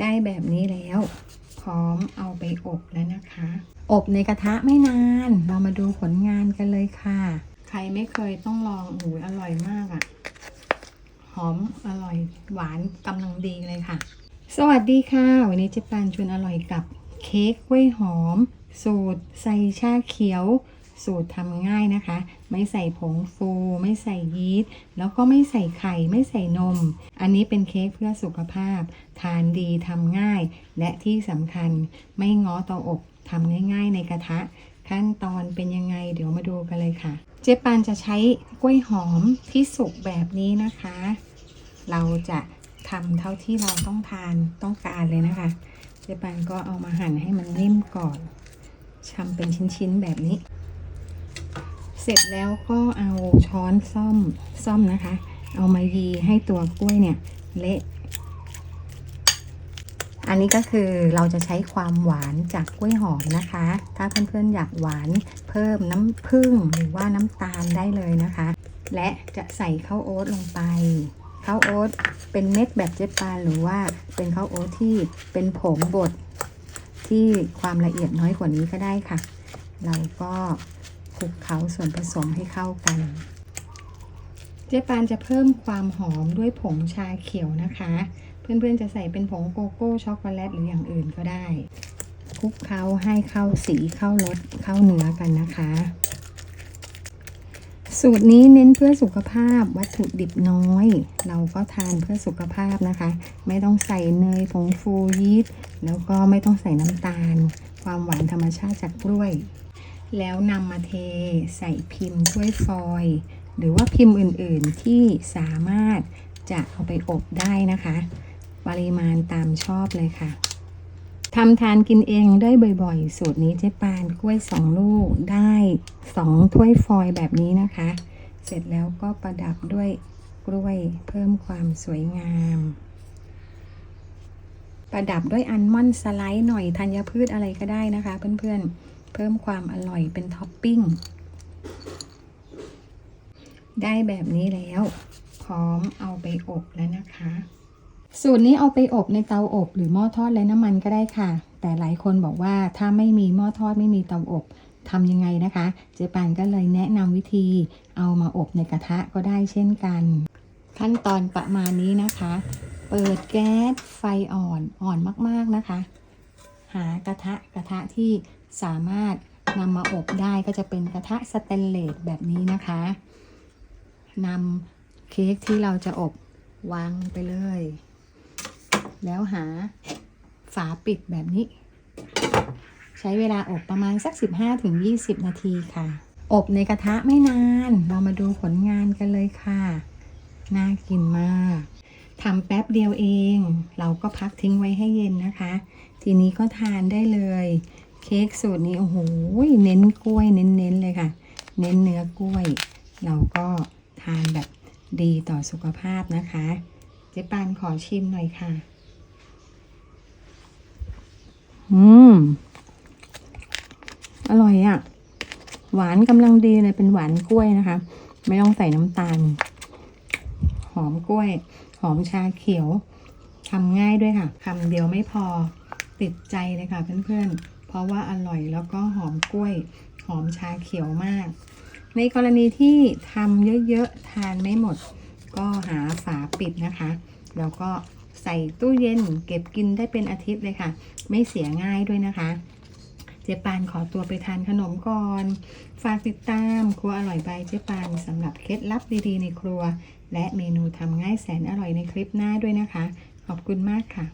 ได้แบบนี้แล้ว พร้อมเอาไปอบแล้วนะคะ อบในกระทะไม่นาน เรามาดูผลงานกันเลยค่ะ ใครไม่เคยต้องลองโอ้ยอร่อยมากอะ่ะ หอมอร่อยหวานกำลังดีเลยค่ะ สวัสดีค่ะ วันนี้เจ๊ปานชวนอร่อยกับเค้กกล้วยหอม สูตร ใส่ชาเขียว สูตรทำง่ายนะคะ ไม่ใส่ผงฟู ไม่ใส่ยีสต์แล้วก็ไม่ใส่ไข่ไม่ใส่นม อันนี้เป็นเค้กเพื่อสุขภาพ ทานดีทำง่าย และที่สำคัญไม่ง้อเตาอบทำง่าย ๆ ในกระทะ ขั้นตอนเป็นยังไงเดี๋ยวมาดูกันเลยค่ะ เจ๊ปานจะใช้กล้วยหอมที่สุกแบบนี้นะคะ เราจะทำเท่าที่เราต้องทานต้องการเลยนะคะ เจ๊ปานก็เอามาหั่นให้มันนิ่มก่อนทำเป็นชิ้นๆแบบนี้ เสร็จแล้วก็เอาช้อนซ่อมซ่อมนะคะ เอามายีให้ตัวกล้วยเนี่ยเละอันนี้ก็คือเราจะใช้ความหวานจากกล้วยหอมนะคะ ถ้าเพื่อนๆอยากหวานเพิ่มน้ำผึ้งหรือว่าน้ำตาลได้เลยนะคะ และจะใส่ข้าวโอ๊ตลงไปข้าวโอ๊ตเป็นเม็ดแบบเจ๊ปาหรือว่าเป็นข้าวโอ๊ตที่เป็นผงบดที่ความละเอียดน้อยกว่านี้ก็ได้ค่ะ เราก็ ลุกเคล้าส่วนผสมให้เข้ากัน เจ๊ปานจะเพิ่มความหอมด้วยผงชาเขียวนะคะ เพื่อนๆจะใส่เป็นผงโกโก้ช็อกโกแลตหรืออย่างอื่นก็ได้คลุกเคล้าให้เข้าสีเข้ารสเข้าเนื้อกันนะคะ สูตรนี้เน้นเพื่อสุขภาพวัตถุดิบน้อย เราก็ทานเพื่อสุขภาพนะคะ ไม่ต้องใส่เนยผงฟูยีสต์แล้วก็ไม่ต้องใส่น้ำตาล ความหวานธรรมชาติจากกล้วย แล้วนำมาเทใส่พิมพ์ถ้วยฟอยล์หรือว่าพิมพ์อื่นๆที่สามารถจะเอาไปอบได้นะคะ ปริมาณตามชอบเลยค่ะทำทานกินเองได้บ่อยๆ สูตรนี้เจ๊ปานกล้วยสองลูกได้สองถ้วยฟอยล์แบบนี้นะคะ เสร็จแล้วก็ประดับด้วยกล้วยเพิ่มความสวยงาม ประดับด้วยอัลมอนด์สไลด์หน่อยธัญพืชอะไรก็ได้นะคะเพื่อนๆ เพิ่มความอร่อยเป็นท็อปปิ้ง ได้แบบนี้แล้ว พร้อมเอาไปอบแล้วนะคะ สูตรนี้เอาไปอบในเตาอบ หรือหม้อทอดไร้น้ำมันก็ได้ค่ะ แต่หลายคนบอกว่าถ้าไม่มีหม้อทอดไม่มีเตาอบทำยังไงนะคะ เจ๊ปานก็เลยแนะนำวิธีเอามาอบในกระทะก็ได้เช่นกัน ขั้นตอนประมาณนี้นะคะ เปิดแก๊สไฟอ่อนอ่อนมากๆนะคะ หากระทะกระทะที่ สามารถนำมาอบได้ก็จะเป็นกระทะสแตนเลสแบบนี้นะคะนำเค้กที่เราจะอบวางไปเลย แล้วหาฝาปิดแบบนี้ ใช้เวลาอบประมาณสัก 15-20 นาทีค่ะ อบในกระทะไม่นาน เรามาดูผลงานกันเลยค่ะ น่ากินมากทำแป๊บเดียวเอง เราก็พักทิ้งไว้ให้เย็นนะคะ ทีนี้ก็ทานได้เลย เค้กสูตรนี้โอ้โหเน้นกล้วยเน้นๆเลยค่ะ เน้นเนื้อกล้วย เราก็ทานแบบดีต่อสุขภาพนะคะ เจ๊ปานขอชิมหน่อยค่ะ อืม อร่อยอะ่ะ หวานกำลังดีเลยเป็นหวานกล้วยนะคะ ไม่ต้องใส่น้ำตาล หอมกล้วย หอมชาเขียวทำง่ายด้วยค่ะคำเดียวไม่พอติดใจเลยค่ะเพื่อนๆ เพราะว่าอร่อยแล้วก็หอมกล้วย หอมชาเขียวมาก ในกรณีที่ทำเยอะๆ ทานไม่หมด ก็หาฝาปิดนะคะ แล้วก็ใส่ตู้เย็นเก็บกินได้เป็นอาทิตย์เลยค่ะ ไม่เสียง่ายด้วยนะคะ เจ๊ปานขอตัวไปทานขนมก่อน ฝากติดตามครัวอร่อยบายเจ๊ปานสำหรับเคล็ดลับดีๆในครัว และเมนูทำง่ายแสนอร่อยในคลิปหน้าด้วยนะคะ ขอบคุณมากค่ะ